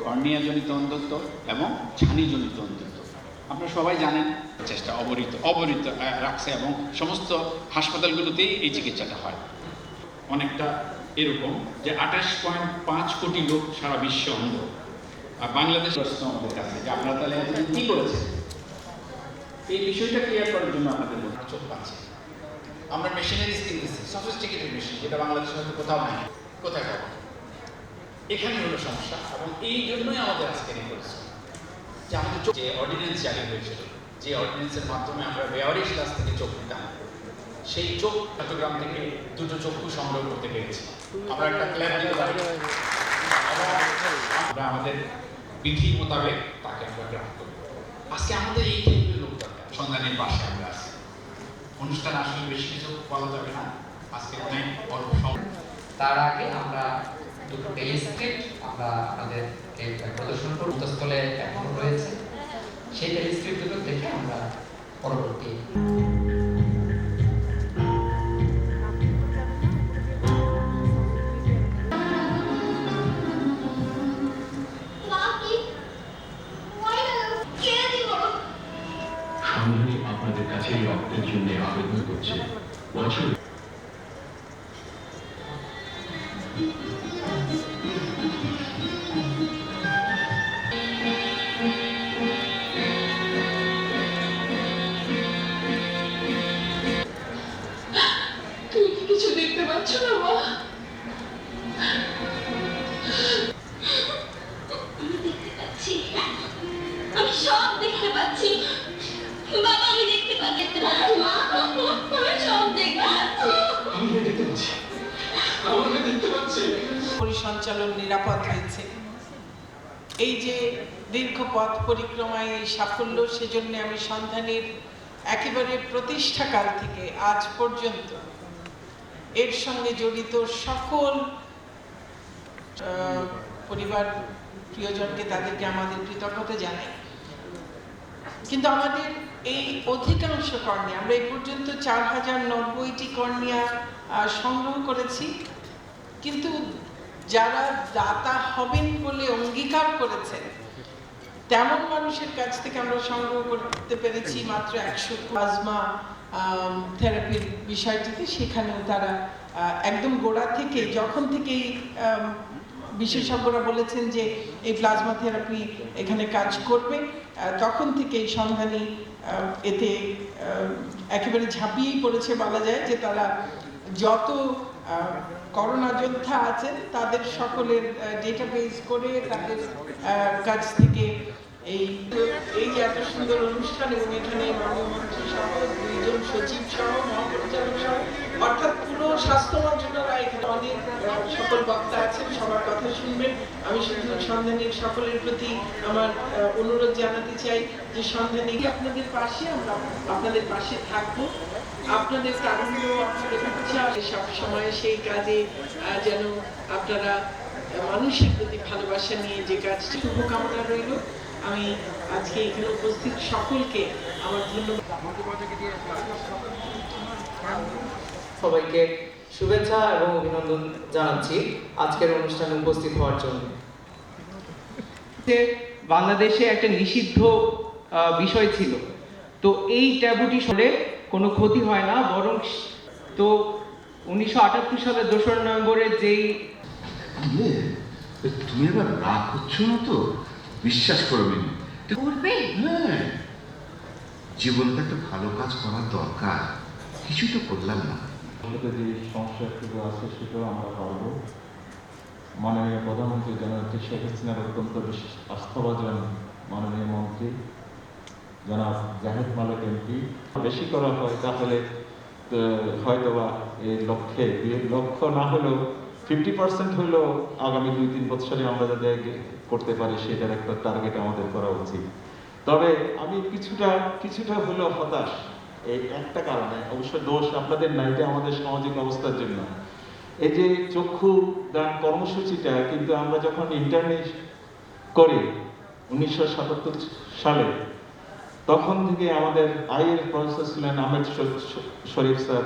কর্নিয়াজনিত অন্ধত্ব এবং ছানিজনিত অন্ধত্ব। আপনারা সবাই জানেন চেষ্টা অবরিত অবরিত রাখছে এবং সমস্ত হাসপাতালগুলোতেই এই চিকিৎসাটা হয়। অনেকটা এরকম যে আঠাশ পয়েন্ট পাঁচ কোটি লোক সারা বিশ্বে অন্ধ। আর বাংলাদেশ আমাদের কাছে যে আপনারা তাহলে কী করেছেন এই বিষয়টা ক্লিয়ার করার জন্য আমাদের চোখ পাচ্ছে আমরা মেশিনারিজ কিনতেছি, সফিস্টিকেটেড মেশিন, যেটা বাংলাদেশের হয়তো কোথাও নাই। কোথায় পাবো? এখানে হলো সমস্যা, এবং এই জন্যই আমাদের আজকের এই যে আমাদের যে অর্ডিন্যান্স জারি হয়েছিল, যে অর্ডিন্যান্সের মাধ্যমে আমরা বেয়ারিশ কাছ থেকে চোখ নিতাম, সেই চোখ চট্টগ্রাম থেকে দুটো চক্ষু সংগ্রহ করতে পেরেছি। আমরা একটা ক্ল্যাব দিতে পারি আমরা আমাদের বিধি মোতাবেক তাকে আমরা গ্রাহক করি। আজকে আমাদের এই টাইপের লোক দরকার। সন্ধানের পাশে আমরা আছি। অনুষ্ঠান আসলে বেশি কিছু বলা যাবে না। আজকে অনেক অল্প সময় তার আগে আমরা দুটো টেলিস্ক্রিপ্ট আমরা আমাদের প্রদর্শন করব এখনও রয়েছে সেই টেলিস্ক্রিপ্টগুলো দেখে আমরা পরবর্তী দীর্ঘ পথ পরিক্রমায় এই সাফল্য সেজন্য আমি সন্ধানের একেবারে প্রতিষ্ঠাকাল থেকে আজ পর্যন্ত এর সঙ্গে জড়িত সকল পরিবার প্রিয়জনকে তাদেরকে আমাদের কৃতজ্ঞতা জানাই। কিন্তু আমাদের এই অধিকাংশ কর্নিয়া আমরা এই পর্যন্ত চার হাজার নব্বইটি কর্নিয়া আহ, সংগ্রহ করেছি। কিন্তু যারা দাতা হবেন বলে অঙ্গীকার করেছেন তেমন মানুষের কাছ থেকে আমরা সংগ্রহ করতে পেরেছি মাত্র একশো প্লাজমা থেরাপির বিষয়টিতে। সেখানেও তারা একদম গোড়া থেকে, যখন থেকেই বিশেষজ্ঞরা বলেছেন যে এই প্লাজমা থেরাপি এখানে কাজ করবে তখন থেকে এই সন্ধানী এতে একেবারে ঝাঁপিয়েই পড়েছে বলা যায় যে তারা যত করোনা যোদ্ধা আছেন, তাদের সকলের ডেটাবেস করে তাদের কাছ থেকে এই এই যে এত সুন্দর অনুষ্ঠান এবং এখানে সহ দুইজন সচিব সহ, মহাপরিচালক সহ, অর্থাৎ পুরো স্বাস্থ্য মন্ত্রণালয় এখানে অনেক সকল বক্তা আছেন, সবার কথা শুনবেন। আমি শুধু সকলের প্রতি আমার অনুরোধ জানাতে চাই যে আপনাদের পাশে আমরা আপনাদের পাশে আপনাদের তারুণ্য আপনাদের সব সময় সেই কাজে যেন আপনারা মানুষের প্রতি ভালোবাসা নিয়ে যে কাজটি শুভকামনা রইল। আমি আজকে এখানে উপস্থিত সকলকে আমার সবাইকে শুভেচ্ছা এবং অভিনন্দন জানাচ্ছি আজকের অনুষ্ঠানে উপস্থিত হওয়ার জন্য। যে বাংলাদেশে একটা নিষিদ্ধ বিষয় ছিল। তো এই ট্যাবুটি হলে কোনো ক্ষতি হয় না বরং তো উনিশশো আটাত্তর সালের দোসরা নভেম্বরে যেই তুমি এবার রাগ করছ না তো? বিশ্বাস করবে করবে? হ্যাঁ। জীবনটা একটা ভালো কাজ করার দরকার। কিছু তো করলাম না। যে সমস্যাটুকু আছে সেটাও আমরা পারব। মাননীয় প্রধানমন্ত্রী জননেত্রী শেখ হাসিনার অত্যন্ত বিশেষ আস্থাভাজন মাননীয় মন্ত্রী জনাব জাহেদ মালিক এমপি। বেশি করা হয় তাহলে তো হয়তো বা এই লক্ষ্যে লক্ষ্য না হলেও ফিফটি পার্সেন্ট হলেও আগামী দুই তিন বছরে আমরা যাতে করতে পারি, সেটার একটা টার্গেট আমাদের করা উচিত। তবে আমি কিছুটা কিছুটা হলেও হতাশ এই একটা কারণে। অবশ্য দোষ আপনাদের না, এটা আমাদের সামাজিক অবস্থার জন্য। এই যে চক্ষু দান কর্মসূচিটা, কিন্তু আমরা যখন ইন্টারনেট করি উনিশশো সাতাত্তর সালে, তখন থেকে আমাদের আইয়ের প্রফেসর ছিলেন আহমেদ শরীফ স্যার,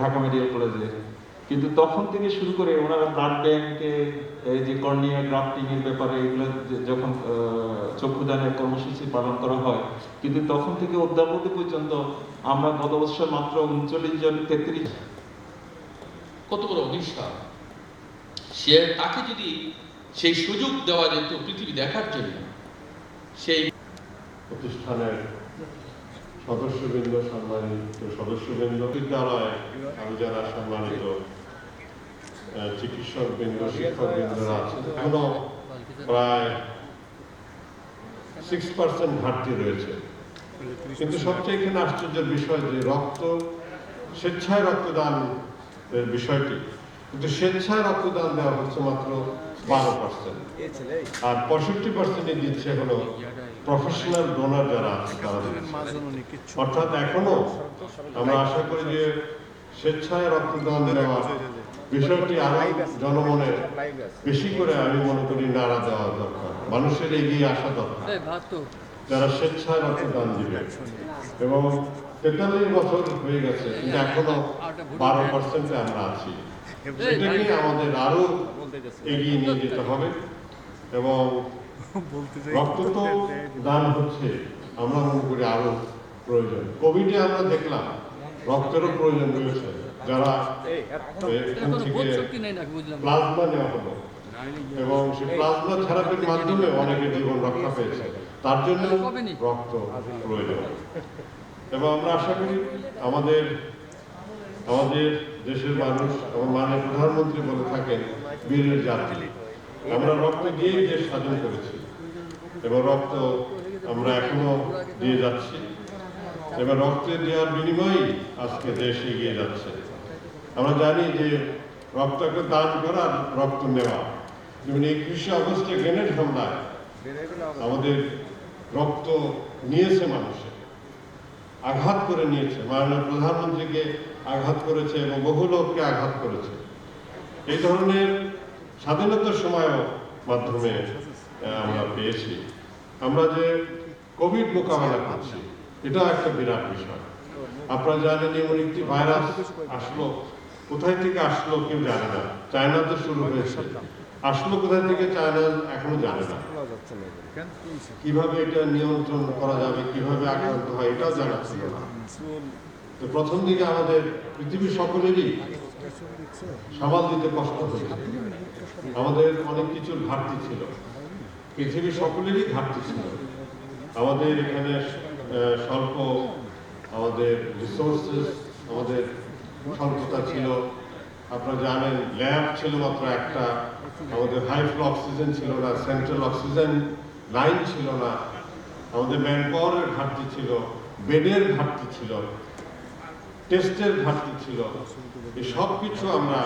ঢাকা মেডিকেল কলেজে কিন্তু তখন থেকে শুরু করে ওনারা ব্লাড ব্যাংকে এই যে কর্নিয়া গ্রাফটিং এর ব্যাপারে এগুলো যখন চক্ষুদানের কর্মসূচি পালন করা হয় কিন্তু তখন থেকে অদ্যাবধি পর্যন্ত আমরা গত বছর মাত্র উনচল্লিশ জন তেত্রিশ কত বড় অভিশাপ সে তাকে যদি সেই সুযোগ দেওয়া যেত পৃথিবী দেখার জন্য সেই প্রতিষ্ঠানের সদস্যবৃন্দ সম্মানিত সদস্যবৃন্দ বিদ্যালয়ে আমি যারা সম্মানিত আহ, চিকিৎসকবৃন্দ শিক্ষকবৃন্দরা আছেন এখনও প্রায় সিক্স পার্সেন্ট ঘাটতি রয়েছে। কিন্তু সবচেয়ে এখানে আশ্চর্যের বিষয় যে রক্ত স্বেচ্ছায় রক্তদান বিষয়টি কিন্তু স্বেচ্ছায় রক্তদান দেওয়া হচ্ছে মাত্র বারো পার্সেন্ট আর পঁয়ষট্টি পার্সেন্টই দিচ্ছে হলো প্রফেশনাল ডোনার যারা আছে তারা অর্থাৎ এখনও আমরা আশা করি যে স্বেচ্ছায় রক্তদান দেওয়া বিষয়টি আরও জনমনে বেশি করে আমি মনে করি নাড়া দেওয়া দরকার। মানুষের এগিয়ে আসা দরকার। যারা স্বেচ্ছায় রক্তদান দিবে। এবং তেতাল্লিশ বছর হয়ে গেছে কিন্তু এখনও বারো পার্সেন্টে আমরা আছি। এটাকে আমাদের আরও এগিয়ে নিয়ে যেতে হবে। এবং রক্ত তো দান হচ্ছে আমরা মনে করি আরও প্রয়োজন। কোভিডে আমরা দেখলাম রক্তেরও প্রয়োজন রয়েছে। যারা প্লাজমা নেওয়া হলো এবং সেই প্লাজমা থেরাপির মাধ্যমে অনেকে জীবন রক্ষা পেয়েছে। তার জন্য রক্ত প্রয়োজন। এবং আমরা আশা করি আমাদের আমাদের দেশের মানুষ এবং মাননীয় প্রধানমন্ত্রী বলে থাকেন বীরের জাতি। আমরা রক্ত দিয়েই দেশ স্বাধীন করেছি। এবং রক্ত আমরা এখনও দিয়ে যাচ্ছি। এবং রক্ত দেওয়ার বিনিময়েই আজকে দেশ এগিয়ে যাচ্ছে। আমরা জানি যে রক্তকে দান করা রক্ত নেওয়া। যেমন একুশে আগস্টে গ্রেনেড হামলায় আমাদের রক্ত নিয়েছে মানুষে, আঘাত করে নিয়েছে। মাননীয় প্রধানমন্ত্রীকে আঘাত করেছে এবং বহু লোককে আঘাত করেছে। এই ধরনের স্বাধীনতার সময়ও মাধ্যমে আমরা পেয়েছি। আমরা যে কোভিড মোকাবেলা করছি এটাও একটা বিরাট বিষয়। আপনারা জানেন এমন একটি ভাইরাস আসলো। কোথায় থেকে আসলো কেউ জানে না। চায়নাতে শুরু হয়েছে। আসলো কোথায় থেকে চায়না এখনও জানে না। কীভাবে এটা নিয়ন্ত্রণ করা যাবে, কীভাবে আক্রান্ত হয়, এটাও জানা ছিল না। তো প্রথম দিকে আমাদের পৃথিবীর সকলেরই সামাল দিতে কষ্ট হয়েছে। আমাদের অনেক কিছুর ঘাটতি ছিল। পৃথিবীর সকলেরই ঘাটতি ছিল। আমাদের এখানে স্বল্প, আমাদের রিসোর্সেস আমাদের স্বল্পতা ছিল। আপনারা জানেন ল্যাব ছিল মাত্র একটা। আমাদের হাই ফ্লো অক্সিজেন ছিল না, সেন্ট্রাল অক্সিজেন লাইন ছিল না। আমাদের ম্যান পাওয়ারের ঘাটতি ছিল, বেডের ঘাটতি ছিল, টেস্টের ঘাটতি ছিল। এই সব কিছু আমরা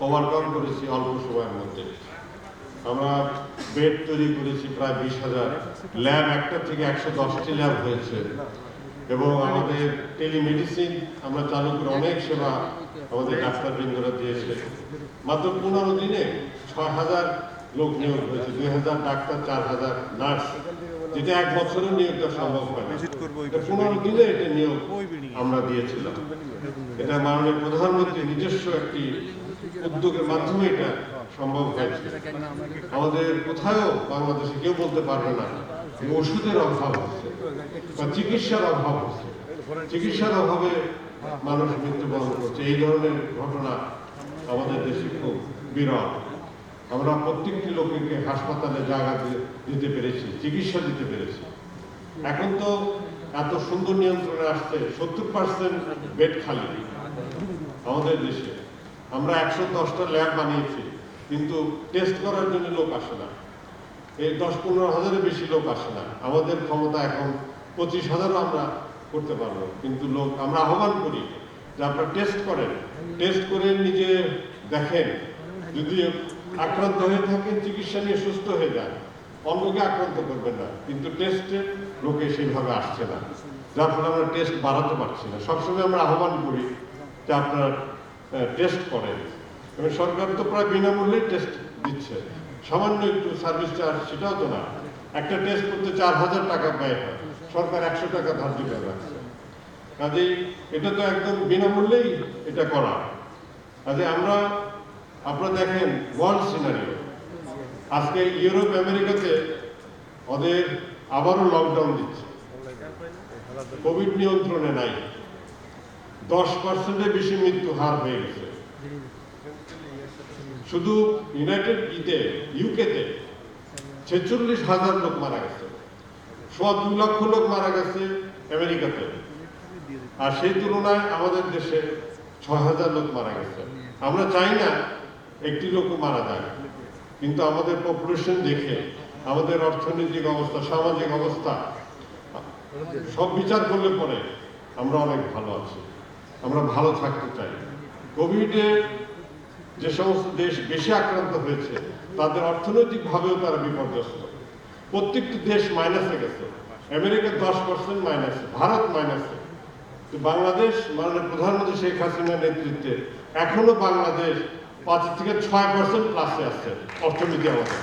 ওভারকাম করেছি অল্প সময়ের মধ্যে। আমরা বেড তৈরি করেছি প্রায় বিশ হাজার। ল্যাব একটা থেকে একশো দশটি ল্যাব হয়েছে। এবং আমাদের টেলিমেডিসিন আমরা চালু করে অনেক সেবা আমাদের ডাক্তারবৃন্দরা দিয়েছে। মাত্র পনেরো দিনে ছয় হাজার লোক নিয়োগ হয়েছে দুই হাজার ডাক্তার চার হাজার নার্স যেটা এক বছরেও নিয়োগ সম্ভব হয় পনেরো দিনে এটা নিয়োগ আমরা দিয়েছিলাম। এটা মাননীয় প্রধানমন্ত্রী নিজস্ব একটি উদ্যোগের মাধ্যমে এটা সম্ভব হয়েছে। আমাদের কোথাও বাংলাদেশে কেউ বলতে পারবে না ওষুধের অভাব বা চিকিৎসার অভাব চিকিৎসার অভাবে মানুষ মৃত্যুবরণ করছে। এই ধরনের ঘটনা আমাদের দেশে খুব বিরল। আমরা প্রত্যেকটি লোককে হাসপাতালে জায়গা দিতে পেরেছি, চিকিৎসা দিতে পেরেছি। এখন তো এত সুন্দর নিয়ন্ত্রণে আসছে, সত্তর পার্সেন্ট বেড খালি আমাদের দেশে। আমরা একশো দশটা ল্যাব বানিয়েছি, কিন্তু টেস্ট করার জন্য লোক আসে না। এই দশ পনেরো হাজারের বেশি লোক আসে না। আমাদের ক্ষমতা এখন পঁচিশ হাজারও আমরা করতে পারব। কিন্তু লোক, আমরা আহ্বান করি যে আপনারা টেস্ট করেন। টেস্ট করে নিজে দেখেন। যদি আক্রান্ত হয়ে থাকেন, চিকিৎসা নিয়ে সুস্থ হয়ে যান। অন্যকে আক্রান্ত করবেন না। কিন্তু টেস্টে লোকে সেইভাবে আসছে না। যার ফলে আমরা টেস্ট বাড়াতে পারছি না। সবসময় আমরা আহ্বান করি যে আপনার টেস্ট করেন। এবং সরকার তো প্রায় বিনামূল্যে টেস্ট দিচ্ছে। সামান্য একটু সার্ভিস চার্জ সেটাও তো না। একটা টেস্ট করতে চার হাজার টাকা ব্যয় হয়। সরকার একশো টাকা ধার্য করে রাখছে এটা তো একদম বিনামূল্যেই এটা করা। কাজে আমরা, আপনারা দেখেন ওয়ার্ল্ড সিনারিও আজকে ইউরোপ, আমেরিকাতে ওদের আবারও লকডাউন দিচ্ছে। কোভিড নিয়ন্ত্রণে নাই। দশ পার্সেন্টের বেশি মৃত্যু হার হয়ে গেছে। শুধু ইউনাইটেড ইতে ইউকেতে ছেচল্লিশ হাজার লোক মারা গেছে। সোয়া লক্ষ লোক মারা গেছে আমেরিকাতে। আর সেই তুলনায় আমাদের দেশে ছয় হাজার লোক মারা গেছে। আমরা চাই না একটি মারা যায়। কিন্তু আমাদের পপুলেশন দেখে আমাদের অর্থনৈতিক অবস্থা, সামাজিক অবস্থা, সব বিচার করলে পরে আমরা অনেক ভালো আছি। আমরা ভালো থাকতে চাই। কোভিডে যে সমস্ত দেশ বেশি আক্রান্ত হয়েছে, তাদের অর্থনৈতিকভাবেও তারা বিপর্যস্ত। প্রত্যেকটি দেশ মাইনাসে গেছে। আমেরিকা দশ পার্সেন্ট মাইনাসে, ভারত মাইনাসে। তো বাংলাদেশ, মাননীয় প্রধানমন্ত্রী শেখ হাসিনার নেতৃত্বে এখনও বাংলাদেশ পাঁচ থেকে ছয় পার্সেন্ট প্লাসে আছে অর্থনীতি আমাদের।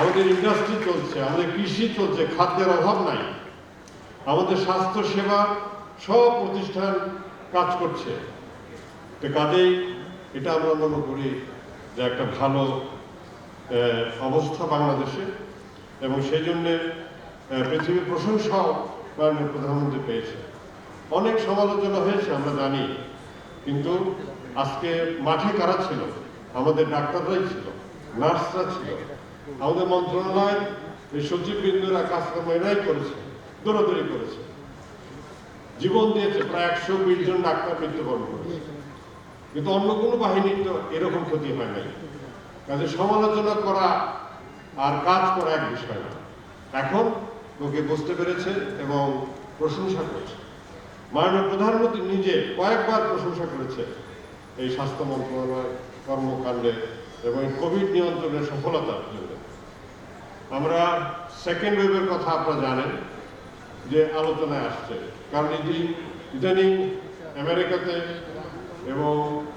আমাদের ইন্ডাস্ট্রি চলছে, আমাদের কৃষি চলছে, খাদ্যের অভাব নাই। আমাদের স্বাস্থ্য সেবা সব প্রতিষ্ঠান কাজ করছে। তো কাজেই এটা আমরা মনে করি যে একটা ভালো অবস্থা বাংলাদেশে এবং সেই জন্যে পৃথিবীর প্রশংসাও মাননীয় প্রধানমন্ত্রী পেয়েছে। অনেক সমালোচনা হয়েছে, আমরা জানি, কিন্তু আজকে মাঠে কারা ছিল? আমাদের ডাক্তাররাই ছিল, নার্সরা ছিল, আমাদের মন্ত্রণালয়, এই সচিববৃন্দরা কাজকর্ম এরাই করেছে, দৌড়াদৌড়ি করেছে। জীবন দিয়েছে প্রায় একশো বিশ জন ডাক্তার মৃত্যুবরণ করেছে। কিন্তু অন্য কোনো বাহিনীর তো এরকম ক্ষতি হয় নাই। কাজে সমালোচনা করা আর কাজ করা এক বিষয় না। এখন লোকে বুঝতে পেরেছে এবং প্রশংসা করেছে। মাননীয় প্রধানমন্ত্রী নিজে কয়েকবার প্রশংসা করেছে এই স্বাস্থ্য মন্ত্রণালয় কর্মকাণ্ডে এবং কোভিড নিয়ন্ত্রণের সফলতার জন্য আমরা সেকেন্ড ওয়েভের কথা আপনারা জানেন যে আলোচনায় আসছে। কারণ ইদানিং আমেরিকাতে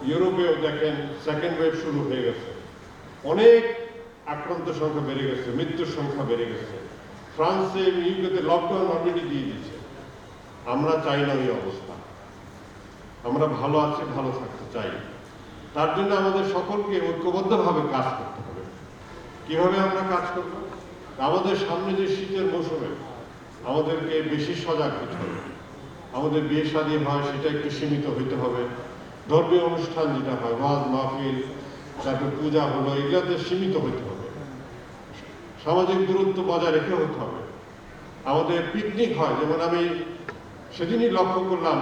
ইউরোপেও দেখেন সেকেন্ড ওয়েভ শুরু হয়ে গেছে। অনেক আক্রান্ত সংখ্যা বেড়ে গেছে, মৃত্যুর সংখ্যা বেড়ে গেছে। ফ্রান্সে ইউকেতে লকডাউন অলরেডি দিয়ে দিচ্ছে আমরা চাই না ওই অবস্থা। আমরা ভালো আছি, ভালো থাকতে চাই। তার জন্য আমাদের সকলকে ঐক্যবদ্ধভাবে কাজ করতে হবে। কীভাবে আমরা কাজ করব? আমাদের সামনে যে শীতের মৌসুমে আমাদেরকে বেশি সজাগ হতে হবে। আমাদের বিয়ে শাদী হয়, সেটা একটু সীমিত হইতে হবে। ধর্মীয় অনুষ্ঠান যেটা হয়, ওয়াজ, মাহফিল, তারপর পূজা হলো, এগুলাতে সীমিত হইতে হবে। সামাজিক দূরত্ব বজায় রেখে হতে হবে। আমাদের পিকনিক হয়, যেমন আমি সেদিনই লক্ষ্য করলাম,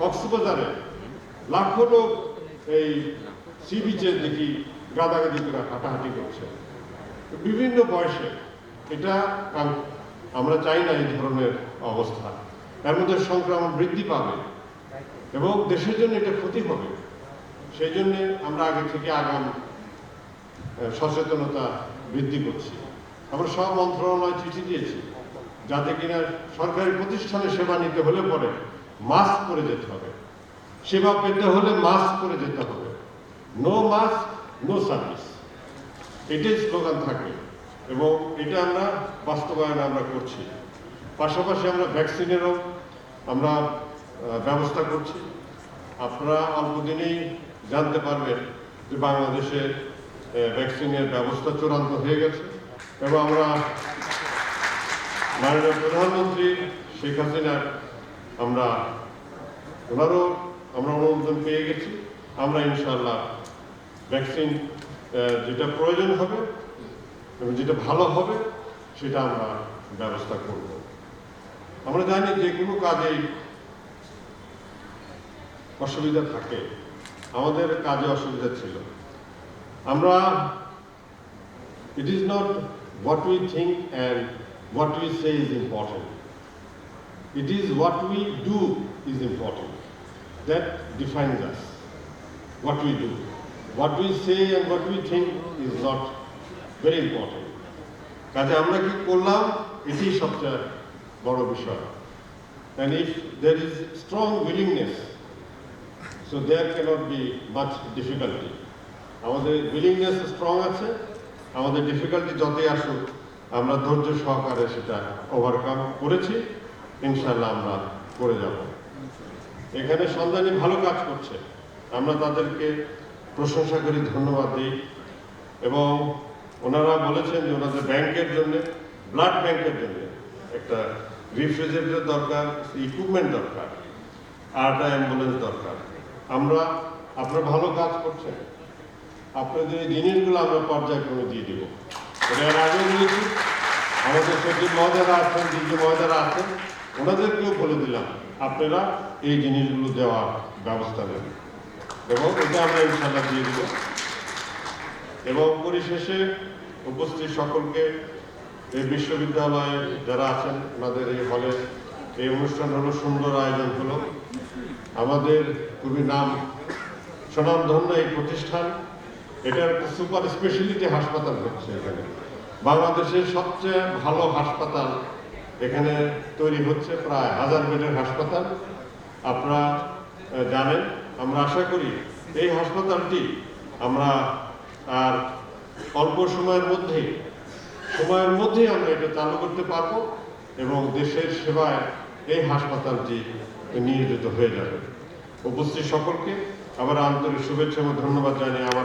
কক্সবাজারে লাখো লোক এই সি বিচে দেখি গাদাগাদি করে হাঁটাহাঁটি করছে। বিভিন্ন বয়সে এটা আমরা চাই না এই ধরনের অবস্থা। এর মধ্যে সংক্রমণ বৃদ্ধি পাবে। এবং দেশের জন্য এটা ক্ষতি হবে। সেই জন্যে আমরা আগে থেকে আগাম সচেতনতা বৃদ্ধি করছি। আমরা সব মন্ত্রণালয় চিঠি দিয়েছি, যাতে কিনা সরকারি প্রতিষ্ঠানে সেবা নিতে হলে পরে মাস্ক পরে যেতে হবে। সেবা পেতে হলে মাস্ক পরে যেতে হবে। No mask, no service. এটাই স্লোগান থাকবে এবং এটা আমরা বাস্তবায়ন আমরা করছি। পাশাপাশি আমরা ভ্যাকসিনেরও আমরা ব্যবস্থা করছি। আপনারা অল্প দিনেই জানতে পারবেন যে বাংলাদেশে ভ্যাকসিনের ব্যবস্থা চূড়ান্ত হয়ে গেছে এবং আমরা মাননীয় প্রধানমন্ত্রী শেখ হাসিনার আমরা ওনারও আমরা অনুমোদন পেয়ে গেছি। আমরা ইনশাল্লাহ ভ্যাকসিন যেটা প্রয়োজন হবে এবং যেটা ভালো হবে সেটা আমরা ব্যবস্থা করব। আমরা জানি যে কোনো কাজেই অসুবিধা থাকে। আমাদের কাজে অসুবিধা ছিল। আমরা it is not what we think and what we say is important it is what we do is important that defines us what we do What we say and what we think is not very important. কাজে আমরা কি করলাম? এটি সবচেয়ে বড় বিষয়। And if there is strong willingness so there cannot be much difficulty. আমাদের willingness strong আছে, আমাদের ডিফিকাল্টি যতই আসুক, আমরা ধৈর্য সহকারে সেটা ওভারকাম করেছি ইনশাল্লাহ আমরা করে যাব। এখানে সন্ধানী ভালো কাজ করছে। আমরা তাদেরকে প্রশংসা করি, ধন্যবাদ দিই। এবং ওনারা বলেছেন যে ওনাদের ব্যাংকের জন্য, ব্লাড ব্যাংকের জন্য একটা রিফ্রিজারেটর দরকার ইকুইপমেন্ট দরকার, আর একটা অ্যাম্বুলেন্স দরকার। আমরা, আপনারা ভালো কাজ করছেন। আপনাদের এই জিনিসগুলো আমরা পর্যায়ক্রমে দিয়ে দিব। এটা এর আগে বলেছি, আমাদের সচিব মহোদয়রা আছেন দিদি মহোদয়রা আছেন, ওনাদেরকেও বলে দিলাম, আপনারা এই জিনিসগুলো দেওয়ার ব্যবস্থা নেন এবং এটা আমরা ইনশাল্লাহ দিয়ে দিব। এবং পরিশেষে উপস্থিত সকলকে, এই বিশ্ববিদ্যালয়ে যারা আছেন, ওনাদের এই হলে এই অনুষ্ঠান হলো সুন্দর আয়োজন হলো। আমাদের খুবই নাম, স্বনামধন্য এই প্রতিষ্ঠান। এটা একটা সুপার স্পেশালিটি হাসপাতাল হচ্ছে এখানে। বাংলাদেশের সবচেয়ে ভালো হাসপাতাল এখানে তৈরি হচ্ছে প্রায় হাজার বেডের হাসপাতাল। আপনারা জানেন, আমরা আশা করি এই হাসপাতালটি আমরা আর অল্প সময়ের মধ্যেই সময়ের মধ্যেই আমরা এটা চালু করতে পারব এবং দেশের সেবায় এই হাসপাতালটি নিয়োজিত হয়ে যাবে। উপস্থিত সকলকে আবার আন্তরিক শুভেচ্ছা এবং ধন্যবাদ জানিয়ে আমার